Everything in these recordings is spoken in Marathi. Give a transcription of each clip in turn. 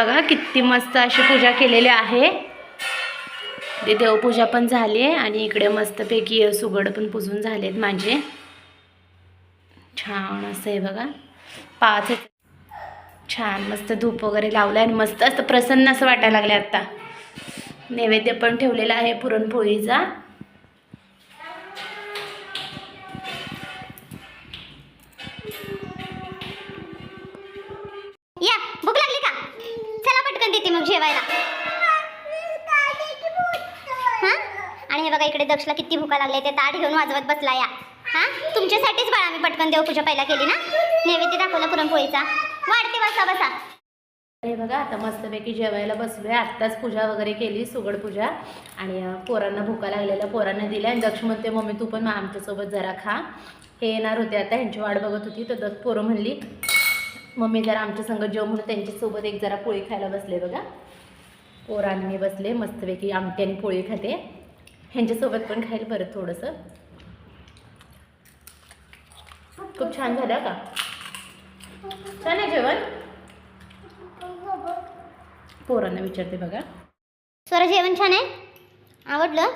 बघा किती मस्त अशी पूजा केलेली आहे. ते देवपूजा पण झाली आहे आणि इकडे मस्तपैकी सुगड पण पुजून झालेत माझे. छान असं आहे बघा. पाच छान मस्त धूप वगैरे लावलं आहे आणि मस्त असं प्रसन्न असं वाटायला लागलं आहे आत्ता. नैवेद्य पण ठेवलेलं आहे पुरणपोळीचा. येते मग जेवायला. आणि हे बघा इकडे दक्षला किती भुका लागले ते ताट घेऊन वाजवत बसला या. हा? तुमच्यासाठीच बाळा मी पटकन देवपूजा पहिला केली ना? नैवेद्य दाखवला पुरणपोळीचा. वाढते बसा बसा. हे बघा आता मस्तपैकी जेवायला बसलोय. आत्ताच पूजा वगैरे केली सुगड पूजा. आणि पोरांना भुका लागलेल्या पोरांना दिल्या. आणि दक्ष म्हणते मम्मी तू पण आमच्यासोबत जरा खा. हे येणार होते आता. ह्यांची वाट बघत होती. तर दक्ष पोरं म्हणली मम्मी जरा आमच्या संग जेव म्हणून त्यांच्यासोबत एक जरा पोळी खायला बसले बघा. पोरांनी मी बसले मस्तपैकी आमटी आणि पोळी खाते. ह्यांच्यासोबत पण खाईल परत थोडंसं. खूप छान झालं का? छान आहे जेवण? पोरांना विचारते बघा. स्वरा जेवण छान आहे? आवडलं?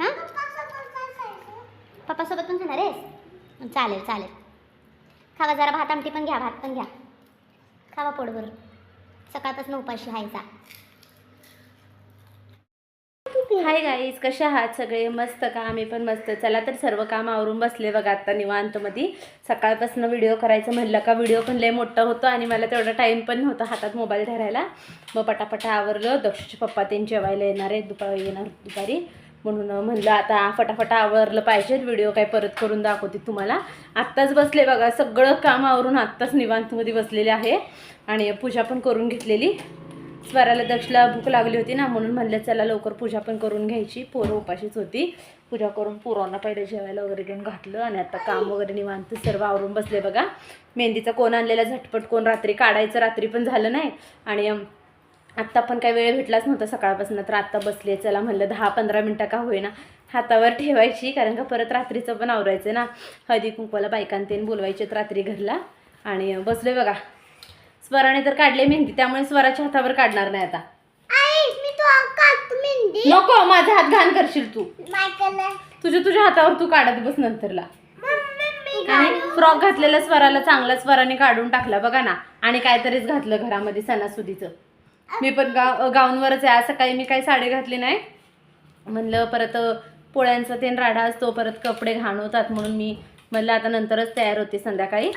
हां? पप्पासोबत पण खाणार आहेस? चालेल चालेल. खावा जरा भात आमटी पण घ्या भात पण घ्या. खावा पोटभर. सकाळपासून उपाशी व्हायचा हाय गाईज कशा आहात सगळे? मस्त का? आम्ही पण मस्त. चला तर सर्व काम आवरून बसले बघा आत्ता निवांतमध्ये सकाळपासून व्हिडिओ करायचं म्हणलं का व्हिडिओ पण लय मोठा होतो आणि मला तेवढा टाईम पण नव्हता हातात मोबाईल धरायला. मग पटापटा आवरलं. दक्षचे पप्पा त्यांनी जेवायला येणार आहे दुपारी येणार दुपारी. म्हणून म्हणलं आता फटाफट आवरलं पाहिजे व्हिडिओ काय परत करून दाखवते तुम्हाला. आत्ताच बसले बघा सगळं काम आवरून आत्ताच निवांतमध्ये बसलेले आहे. आणि पूजा पण करून घेतलेली. स्वराला दक्षला भूक लागली होती ना म्हणून म्हणलं चला लवकर पूजा पण करून घ्यायची. पोरं उपाशीच होती. पूजा करून पोरांना पहिले जेवायला वगैरे घेऊन घातलं आणि आता काम वगैरे निवांत सर्व आवरून बसले बघा. मेहंदीचा कोण आणलेला झटपट कोण रात्री काढायचं रात्री पण झालं नाही. आणि आत्ता पण काही वेळ भेटलाच नव्हता सकाळपासून तर आत्ता बसले चला म्हणलं दहा पंधरा मिनटं का होईना हातावर ठेवायची कारण का परत रात्रीचं पण आवरायचं ना. हळदी कुंकवाला बायकांतेन बोलवायचेत रात्री घरला. आणि बसले बघा. स्वराने तर काढले मेहंदी त्यामुळे स्वराच्या हातावर काढणार नाही आता. नको माझा हात घाण करशील तू. तुझ्या तुझ्या हातावर तू काढत बस नंतरला. आणि फ्रॉक घातलेला स्वराला चांगला स्वराने काढून टाकला बघा ना. आणि काहीतरीच घातलं घरामध्ये सणासुदीचं. मी पण गाव गाऊनवरच आहे. आज सकाळी मी काही साडी घातली नाही. म्हणलं परत पोळ्यांचा तेन राडा असतो परत कपडे घाण होतात म्हणून मी म्हणलं आता नंतरच तयार होते संध्याकाळी.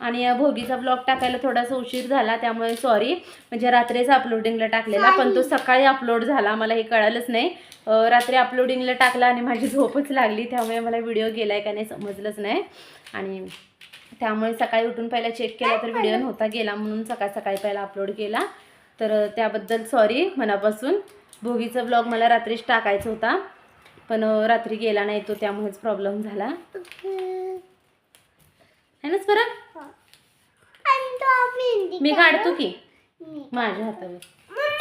आणि भोगीचा ब्लॉग टाकायला थोडासा उशीर झाला त्यामुळे सॉरी म्हणजे रात्रीच अपलोडिंगला टाकलेला पण तो सकाळी अपलोड झाला मला हे कळालंच नाही. रात्री अपलोडिंगला टाकला आणि माझी झोपच लागली त्यामुळे मला व्हिडिओ गेलाय का नाही समजलंच नाही. आणि त्यामुळे सकाळी उठून पहिला चेक केला तर व्हिडिओ नव्हता गेला म्हणून सकाळ सकाळी पहिला अपलोड केला. तर त्याबद्दल सॉरी मनापासून. भोगीचा ब्लॉग मला रात्रीच टाकायचा होता. पण रात्री गेला नाही तो त्यामुळेच प्रॉब्लेम झाला. है ना स्वरा आणि तो मेहंदी मी काढतो की. माझ्या हातावर.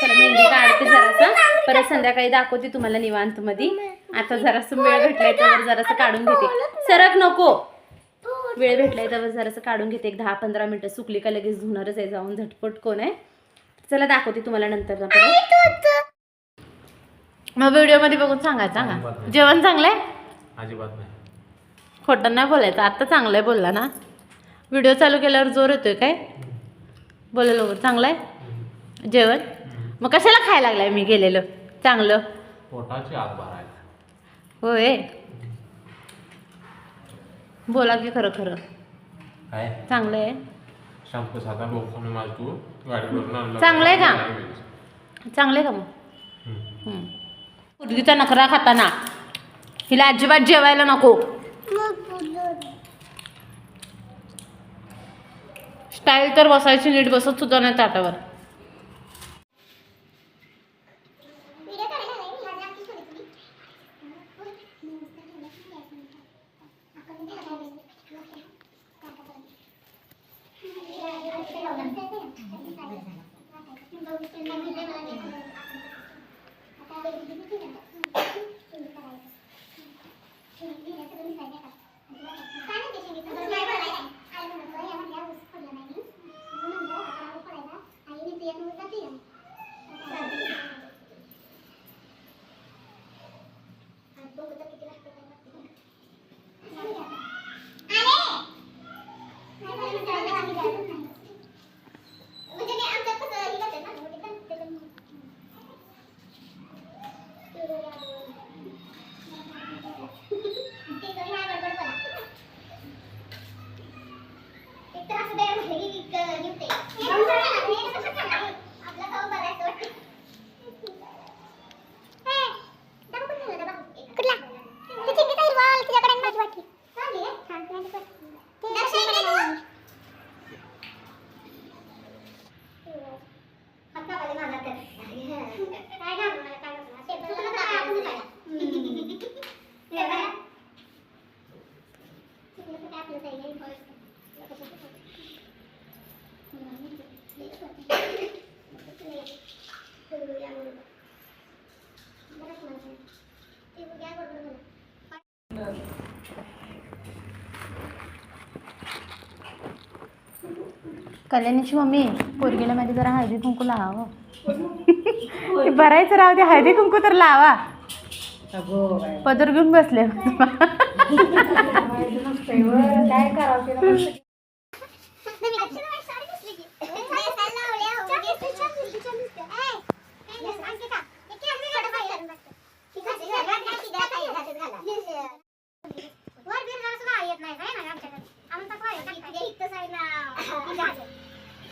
चला मेहंदी काढते जरासं. परत संध्याकाळी दाखवते तुम्हाला निवांत मध्ये आता जरासं वेळ भेटलाय त्यावर जरासं काढून घेते. सरक नको. वेळ भेटलाय त्यावर जरासं काढून घेते. एक दहा पंधरा मिनिटं सुकली का लगेच धुणारच आहे. जाऊन झटपट कोण आहे? चला दाखवते तुम्हाला नंतर मग व्हिडिओमध्ये बघून सांगायचं सांगा. जेवण चांगलंय? अजिबात नाही. खोटं नाही बोलायचं. आता चांगलं आहे बोलला ना? व्हिडिओ चालू केल्यावर जोर येतोय काय? बोला लवकर. चांगलं आहे जेवण? मग कशाला खायला लागलाय मी गेलेलं? चांगलं? पोटाची आग भरायला. होय. बोला की खरं खरं. काय? चांगलं आहे. शॅम्पू साधा बोकून माझ तू. गाडीवरून आणलं चांगलं आहे का? चांगलं आहे का मग? हं. मुलगीचा नखरा खाताना. हिला अजिबात जेवायला नको. स्टाईल तर बसायची नीट बसत सुद्धा नाही ताटावर. कल्याणीची मम्मी पोरगीला मध्ये जरा हळदी कुंकू लावा. ते भरायचं राहू दे हळदी कुंकू तर लावा. पदर घेऊन बसले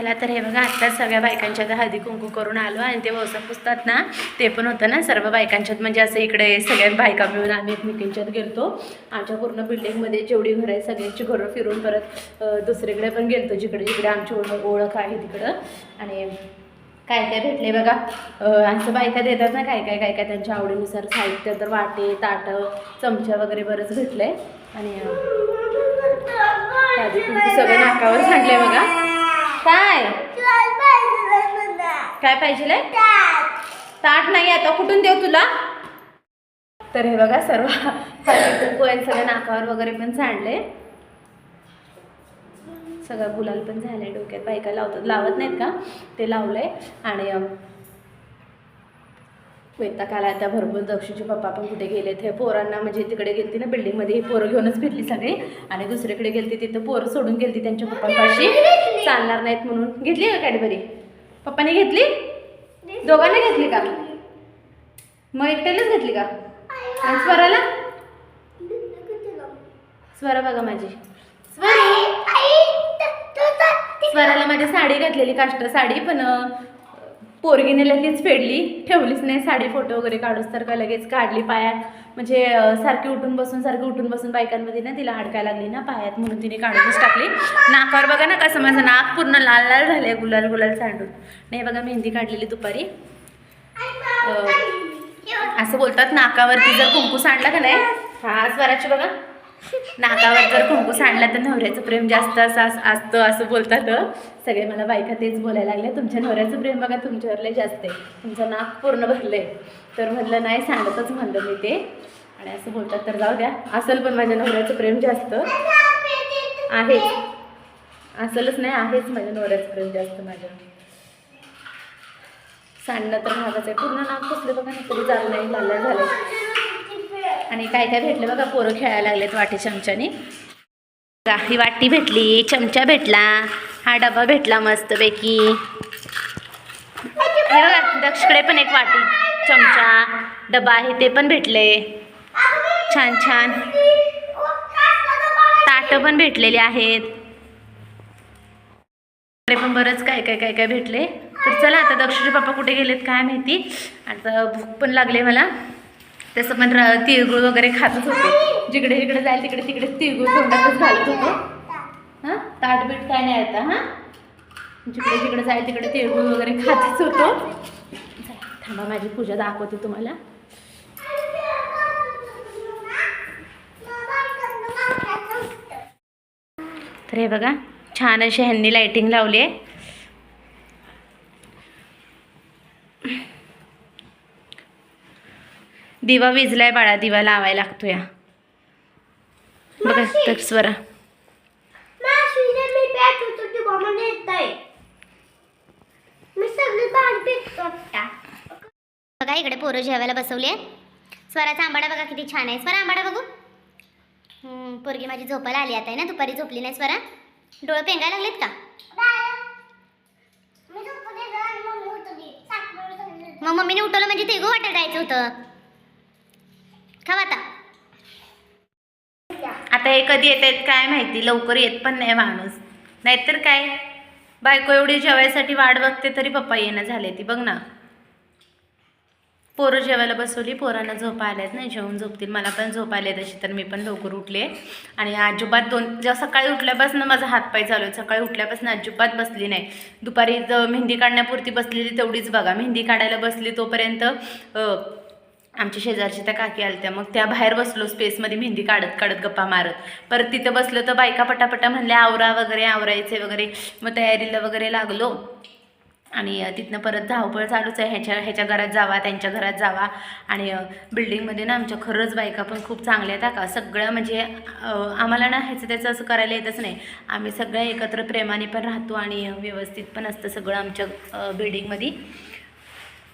मला तर हे बघा आत्ताच सगळ्या बायकांच्या आता हळदी कुंकू करून आलो आणि ते वसा पुसतात ना ते पण होतं ना सर्व बायकांच्यात. म्हणजे असं इकडे सगळ्या बायका मिळून आम्ही एकमेकींच्यात गेलतो. आमच्या पूर्ण बिल्डिंगमध्ये जेवढी घरं आहे सगळ्यांची घरं फिरून परत दुसरीकडे पण गेलतो जिकडे जिकडे आमची ओळख ओळख आहे तिकडं. आणि काय काय भेटले बघा आमचं असं बायका देतात ना काय काय काय काय त्यांच्या आवडीनुसार साहित्य तर वाटे ताटं चमचा वगैरे बरंच भेटलं आहे आणि सगळं नाकावर सांडलंय बघा. काय? काय पाहिजे ताट. नाही आता. कुठून देऊ तुला? तर हे बघा सर्व सगळं नाकावर वगैरे पण सांडले सगळं गुलाल पण झालंय डोक्यात. बायका लावतात लावत नाहीत का? ते लावलंय. आणि अं, वैताग आला आता भरपूर दक्षिणचे पप्पा पण कुठे गेले ते पोरांना म्हणजे तिकडे गेलती ना बिल्डिंगमध्ये पोरं घेऊनच फिरली सगळी. आणि दुसरीकडे गेलती तिथं पोरं सोडून गेलती त्यांच्या पप्पांपाशी. चालणार नाहीत म्हणून. घेतली का कॅडबरी? पप्पाने घेतली? दोघांना घेतली का? मग एकट्यालाच घेतली का? आणि स्वराला? स्वरा बघा माझी. स्वराला माझी साडी घातलेली काष्ट साडी पण पोरगीने लगेच फेडली. ठेवलीच नाही साडी फोटो वगैरे काढूस तर का लगेच काढली पायात. म्हणजे सारखी उठून बसून सारखी उठून बसून बायकांमध्ये ना तिला हडकायला लागली ना पायात म्हणून तिने काढूनच टाकली. नाकावर बघा ना कसं माझं नाक पूर्ण लाल लाल झालंय गुलाल गुलाल सांडून. नाही बघा मेहंदी काढलेली दुपारी. असं बोलतात नाकावरती जर कुंकू सांडला का नाही? हा स्वराची बघा. नाकावर जर कुंकू सांडला तर नवऱ्याचं प्रेम जास्त असं असतं असं बोलतात. सगळे मला बायका तेच बोलायला लागले तुमच्या नवऱ्याचं प्रेम बघा तुमच्यावर लय जास्त आहे. तुमचं नाक पूर्ण भरलंय. तर म्हटलं नाही सांडतच म्हणलं मी ते. आणि असं बोलतात. तर जाऊ द्या. असेल पण माझ्या नवऱ्याचं प्रेम जास्त आहेच. असलच नाही आहेच माझ्या नवऱ्याचं प्रेम जास्त माझ्या. सांडणं तर भागच आहे. पूर्ण नाक पुसले बघा ना तरी चाललं नाही झालं झालं आणि काय काय भेटलं बघा पोरं खेळायला लागलेत वाटी चमच्याने. बघा, ही वाटी भेटली चमचा भेटला हा डबा भेटला मस्तपैकी. हे बघा दक्षकडे पण एक वाटी चमचा डबा आहे ते पण भेटले. छान छान. ताटं पण भेटलेली आहेत. पण बरंच काय काय काय काय भेटले. तर चला आता दक्षिणचे पप्पा कुठे गेलेत काय माहिती. आता भूक पण लागले मला. तसं पण तिळगुळ वगैरे खातच होते. जिकडे जिकडे जाईल तिकडे तिकडे तिळगुळ तोंडातच घालत होतो. हां? ताटबीट काय नाही आता हां? जिकडे जिकडे जाईल तिकडे तिळगुळ वगैरे खातच होतो. थांबा माझी पूजा दाखवते तुम्हाला. तर हे बघा छान अशी ह्यांनी लायटिंग लावली आहे. दिवा विजलाय बाळा दिवा लावायला लागतो या बघा तर स्वरा. बघा इकडे पोरं जेवायला बसवले. स्वराचा आंबाडा बघा किती छान आहे. स्वरा आंबाडा बघू. हम्म, पोरगी माझी झोपायला आली आता आहे ना दुपारी झोपली नाही स्वरा. डोळे पेंगायला लागलेत का? मग मम्मीने उठवलं म्हणजे ते गो वाटेल जायचं होतं. खावा आता आता हे कधी येत आहेत काय माहिती? लवकर येत पण नाही माणूस. नाहीतर काय? बायको एवढी जेवायसाठी वाट बघते तरी पप्पा येणं झाले ती. बघ ना. पोरं जेवायला बसवली पोरांना झोपा आल्यात नाही जेवून झोपतील. मला पण झोप आले तशी तर मी पण लवकर उठले. आणि अजिबात दोन जेव्हा सकाळी उठल्यापासून माझा हातपाय चालू आहे. सकाळी उठल्यापासून अजिबात बसली नाही. दुपारी मेहंदी काढण्यापुरती बसलेली तेवढीच बघा. मेहंदी काढायला बसली तोपर्यंत आमच्या शेजारच्या त्या काकी आल्या मग त्या बाहेर बसलो स्पेसमध्ये मेहंदी काढत काढत गप्पा मारत. परत तिथं बसलो तर बायका पटापटा म्हणल्या आवरा वगैरे आवरायचे वगैरे. मग तयारीला वगैरे लागलो. आणि तिथनं परत धावपळ चालूच आहे. ह्याच्या ह्याच्या घरात जावा त्यांच्या घरात जावा. आणि बिल्डिंगमध्ये ना आमच्या खरंच बायका पण खूप चांगल्या आहेत का. सगळ्या म्हणजे आम्हाला ना ह्याचं त्याचं असं करायला येतच नाही. आम्ही सगळ्या एकत्र प्रेमाने पण राहतो आणि व्यवस्थित पण असतं सगळं आमच्या बिल्डिंगमध्ये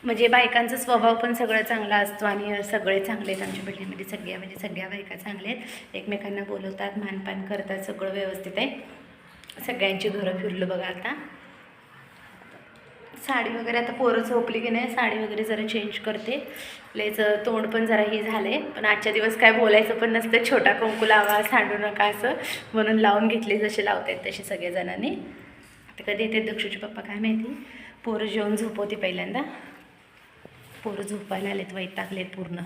म्हणजे बायकांचा स्वभाव पण सगळं चांगला असतो आणि सगळे चांगले आहेत आमच्या बिल्डिंगमध्ये सगळ्या म्हणजे सगळ्या बायका चांगल्या आहेत. एकमेकांना बोलवतात मानपान करतात सगळं व्यवस्थित आहे. सगळ्यांची घरं फिरलो बघा आता. साडी वगैरे आता पोरं झोपली की नाही साडी वगैरे जरा चेंज करते. लयच तोंड पण जरा हे आहे पण आजच्या दिवस काय बोलायचं पण नसतं. छोटा कुंकू लावा सांडू नका असं. म्हणून लावून घेतली जसे लावतात तसे सगळेजणांनी. आता कधी येते दक्षूचे पप्पा काय माहिती? पोरं जेवण झोपवते पहिल्यांदा. पोरं झोपायला आलेत वैतागलेत पूर्ण.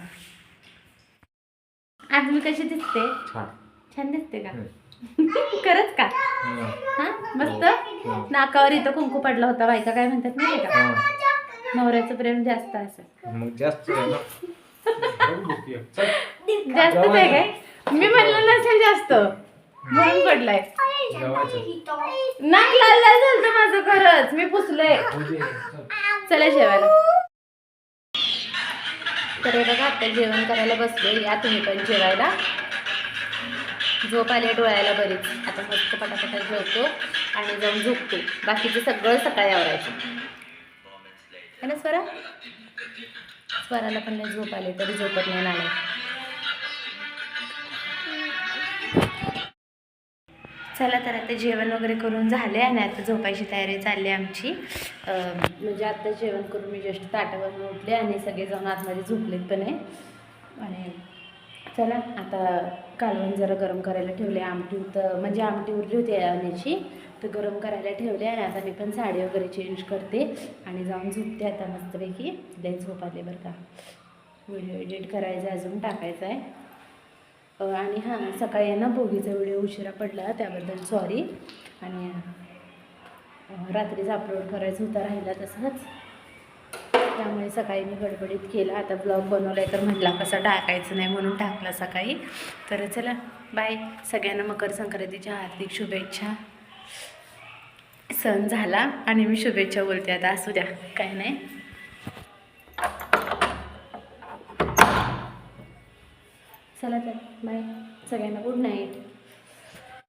आज मी कशी दिसते? छान. छान दिसते का? खरंच का? हं. हा. मस्त नाकावर इथं कुंकू पडला होता बायका काय म्हणतात माहिती का? हं. नवऱ्याचं प्रेम जास्त असं. मग जास्त आहे आहे काय? मी म्हणलं नसेल जास्त. म्हणून पडलाय. नाक लाल लाल झालं माझं खरंच. मी पुसलंय. चल. चला जेवायला. तर हे बघा आता जेवण करायला बसले. या तुम्ही पण जेवायला. झोप आले डोळ्याला बरीच. आता मस्त पटापटा जेवतो आणि जाऊन झोपतो. बाकीचं सगळं सकाळी आवरायचं. है ना स्वरा? स्वराला पण नाही झोप आले तरी झोपत नाही नाला चला तर आता जेवण वगैरे करून झाले आणि आता झोपायची तयारी चालली आहे आमची. म्हणजे आता जेवण करून मी जस्ट ताटावरून उठले आणि सगळे जाऊन आतमध्ये झोपलेत पण आहे आणि चला आता कालवण जरा गरम करायला ठेवले आमटी तर म्हणजे आमटी उरली होती आणण्याची तर गरम करायला ठेवले आणि आता मी पण साडी वगैरे चेंज करते आणि जाऊन झोपते आता मस्तपैकी. लई झोपाले बरं का. व्हिडिओ एडिट करायचा आहे अजून टाकायचा आहे. आणि हां सकाळी ना भोगीचा व्हिडिओ उशिरा पडला त्याबद्दल सॉरी आणि रात्रीच अपलोड करायचं होता राहिला तसंच. त्यामुळे सकाळी मी गडबडीत केला. आता ब्लॉग बनवला आहे तर म्हटला कसा टाकायचं नाही म्हणून टाकला सकाळी. तर चला बाय सगळ्यांना मकर संक्रांतीच्या हार्दिक शुभेच्छा. सण झाला आणि मी शुभेच्छा बोलते. आता असू द्या काय नाही. चला तर. बाय सगळ्यांना गुड नाईट